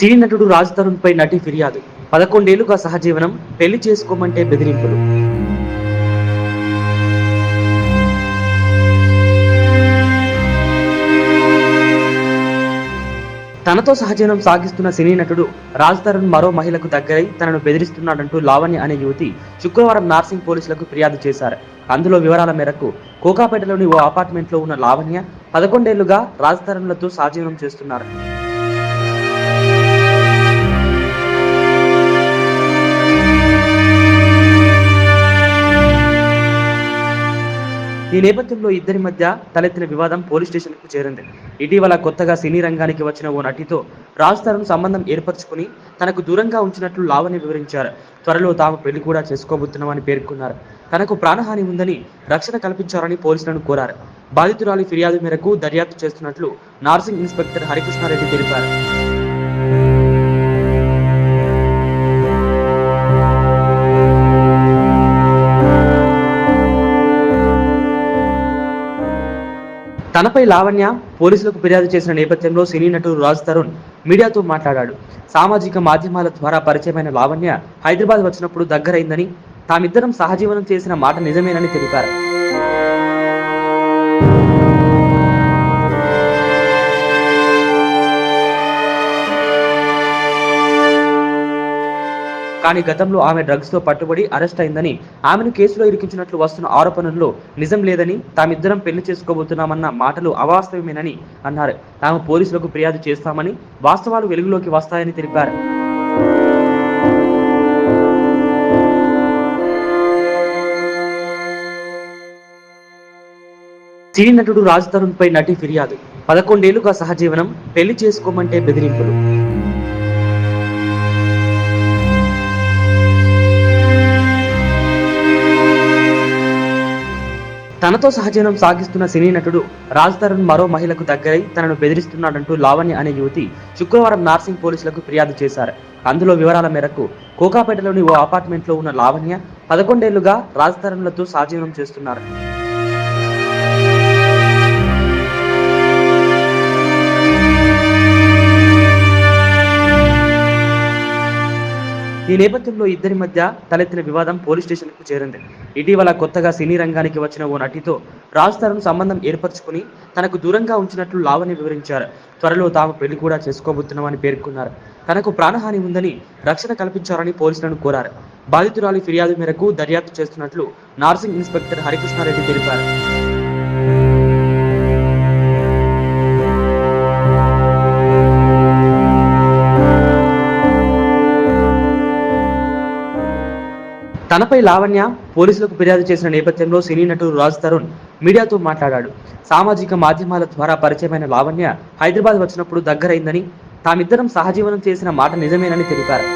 సినీ నటుడు రాజ్ తరుణ్ పై నటి ఫిర్యాదు. పదకొండేళ్ళుగా సహజీవనం పెళ్ళి చేసుకోమంటే బెదిరింపులు. తనతో సహజీవనం సాగిస్తున్న సినీ నటుడు రాజ్ తరుణ్ మరో మహిళకు దగ్గరై తనను బెదిరిస్తున్నాడంటూ లావణ్య అనే యువతి శుక్రవారం నార్సింగ్ పోలీసులకు ఫిర్యాదు చేశారు. అందులో వివరాల మేరకు కోకాపేటలోని ఓ అపార్ట్మెంట్లో ఉన్న లావణ్య పదకొండేళ్ళుగా రాజ్ తరుణ్లతో సహజీవనం చేస్తున్నారు. ఈ నేపథ్యంలో ఇద్దరి మధ్య తలెత్తిన వివాదం పోలీస్ స్టేషన్కు చేరింది. ఇటీవల కొత్తగా సినీ రంగానికి వచ్చిన ఓ నటితో రాజ్ తరుణ్ సంబంధం ఏర్పరచుకుని తనకు దూరంగా ఉంచినట్లు లావణ్య వివరించారు. త్వరలో తాము పెళ్ళి కూడా చేసుకోబోతున్నామని పేర్కొన్నారు. తనకు ప్రాణహాని ఉందని రక్షణ కల్పించాలని పోలీసులను కోరారు. బాధితురాలి ఫిర్యాదు మేరకు దర్యాప్తు చేస్తున్నట్లు నార్సింగ్ ఇన్స్పెక్టర్ హరికృష్ణారెడ్డి తెలిపారు. తనపై లావణ్య పోలీసులకు ఫిర్యాదు చేసిన నేపథ్యంలో సినీ నటుడు రాజ్ తరుణ్ మీడియాతో మాట్లాడాడు. సామాజిక మాధ్యమాల ద్వారా పరిచయమైన లావణ్య హైదరాబాద్ వచ్చినప్పుడు దగ్గరైందని తామిద్దరం సహజీవనం చేసిన మాట నిజమేనని తెలిపారు. కానీ గతంలో ఆమె డ్రగ్స్తో పట్టుబడి అరెస్ట్ అయిందని ఆమెను కేసులో ఇరికించినట్లు వస్తున్న ఆరోపణల్లో నిజం లేదని తామిద్దరం పెళ్ళి చేసుకోబోతున్నామన్న మాటలు అవాస్తవమేనని అన్నారు. తాము పోలీసులకు ఫిర్యాదు చేస్తామని వాస్తవాలు వెలుగులోకి వస్తాయని తెలిపారు. సినీ నటుడు రాజ్ తరుణ్ పై నటి ఫిర్యాదు. పదకొండేళ్ళుగా సహజీవనం పెళ్ళి చేసుకోమంటే బెదిరింపులు. తనతో సహజీవనం సాగిస్తున్న సినీ నటుడు రాజ్ తరుణ్ మరో మహిళకు దగ్గరై తనను బెదిరిస్తున్నాడంటూ లావణ్య అనే యువతి శుక్రవారం నార్సింగ్ పోలీసులకు ఫిర్యాదు చేశారు. అందులో వివరాల మేరకు కోకాపేటలోని ఓ అపార్ట్మెంట్లో ఉన్న లావణ్య పదకొండేళ్ళుగా రాజ్ తరుణ్లతో సహజీవనం చేస్తున్నారు. ఈ నేపథ్యంలో ఇద్దరి మధ్య తలెత్తిన వివాదం పోలీస్ స్టేషన్కు చేరింది. ఇటీవల కొత్తగా సినీ రంగానికి వచ్చిన ఓ నటితో రాజ్ తరుణ్ సంబంధం ఏర్పరచుకుని తనకు దూరంగా ఉంచినట్లు లావణ్య వివరించారు. త్వరలో తాము పెళ్ళి కూడా చేసుకోబోతున్నామని పేర్కొన్నారు. తనకు ప్రాణహాని ఉందని రక్షణ కల్పించాలని పోలీసులను కోరారు. బాధితురాలి ఫిర్యాదు మేరకు దర్యాప్తు చేస్తున్నట్లు నార్సింగ్ ఇన్స్పెక్టర్ హరికృష్ణారెడ్డి తెలిపారు. తనపై లావణ్య పోలీసులకు ఫిర్యాదు చేసిన నేపథ్యంలో సినీ నటుడు రాజ్ తరుణ్ మీడియాతో మాట్లాడాడు. సామాజిక మాధ్యమాల ద్వారా పరిచయమైన లావణ్య హైదరాబాద్ వచ్చినప్పుడు దగ్గరైందని తామిద్దరం సహజీవనం చేసిన మాట నిజమేనని తెలిపారు.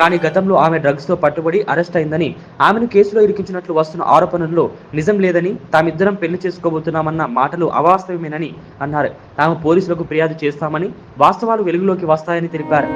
కానీ గతంలో ఆమె డ్రగ్స్తో పట్టుబడి అరెస్ట్ అయిందని ఆమెను కేసులో ఇరికించినట్లు వస్తున్న ఆరోపణల్లో నిజం లేదని తామిద్దరం పెళ్ళి చేసుకోబోతున్నామన్న మాటలు అవాస్తవమేనని అన్నారు. తాము పోలీసులకు ఫిర్యాదు చేస్తామని వాస్తవాలు వెలుగులోకి వస్తాయని తెలిపారు.